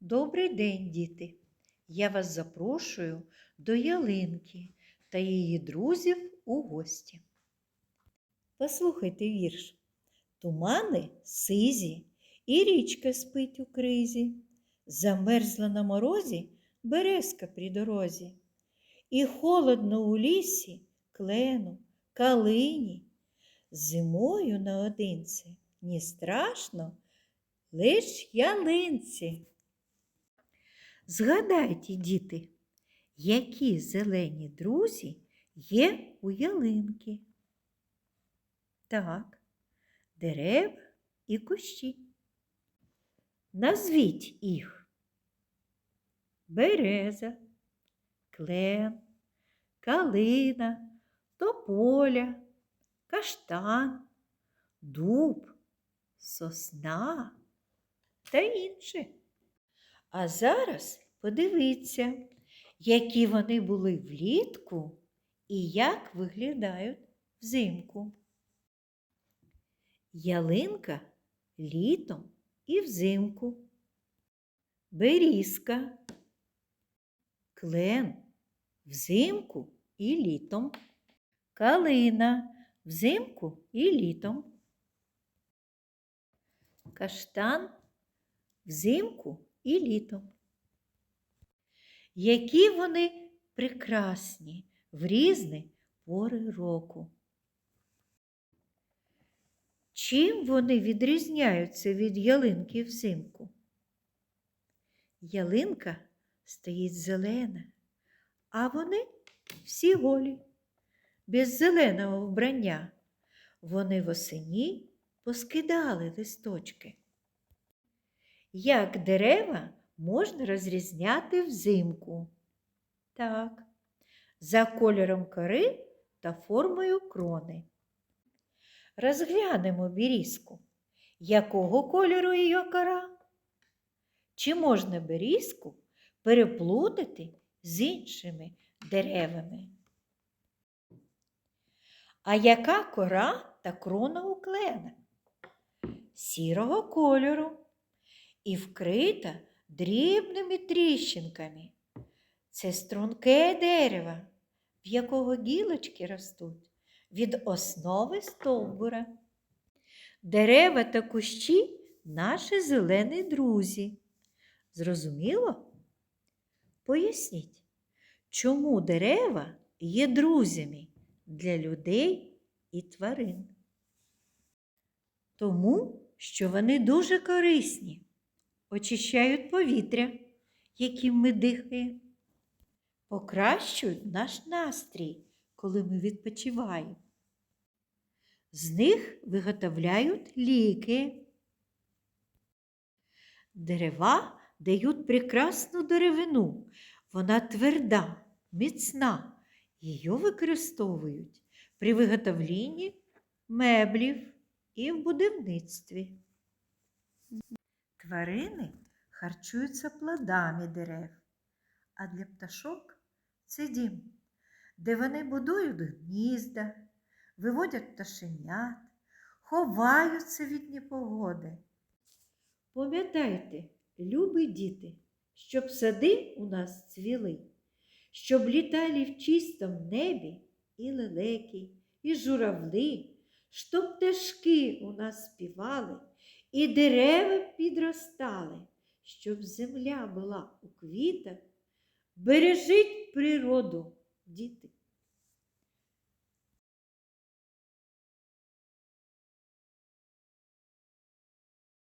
Добрий день, діти! Я вас запрошую до ялинки та її друзів у гості. Послухайте вірш. Тумани сизі, і річка спить у кризі. Замерзла на морозі березка при дорозі. І холодно у лісі клену, калині. Зимою наодинці ні страшно, лиш ялинці. Згадайте, діти, які зелені друзі є у ялинки. Так, дерева і кущі. Назвіть їх. Береза, клен, калина, тополя, каштан, дуб, сосна та інше. А зараз подивіться, які вони були влітку і як виглядають взимку. Ялинка літом і взимку. Берізка, клен взимку і літом. Калина взимку і літом. Каштан взимку і літом. Які вони прекрасні в різні пори року. Чим вони відрізняються від ялинки взимку? Ялинка стоїть зелена, а вони всі голі, без зеленого вбрання. Вони восені поскидали листочки. Як дерева можна розрізняти взимку? Так, за кольором кори та формою крони. Розглянемо берізку. Якого кольору її кора? Чи можна берізку переплутати з іншими деревами? А яка кора та крона у клена? Сірого кольору і вкрита дрібними тріщинками. Це струнке дерево, в якого гілочки ростуть від основи стовбура. Дерева та кущі наші зелені друзі. Зрозуміло? Поясніть, чому дерева є друзями для людей і тварин? Тому, що вони дуже корисні, очищають повітря, яким ми дихаємо, покращують наш настрій коли ми відпочиваємо. З них виготовляють ліки. Дерева дають прекрасну деревину. Вона тверда, міцна. Її використовують при виготовленні меблів і в будівництві. Тварини харчуються плодами дерев, а для пташок це дім де вони будують гнізда, виводять пташенят, ховаються від непогоди. Пам'ятайте, любі діти, щоб сади у нас цвіли, щоб літали в чистому небі і лелеки, і журавли, щоб пташки у нас співали, і дерева підростали, щоб земля була у квітах. Бережіть природу, діти.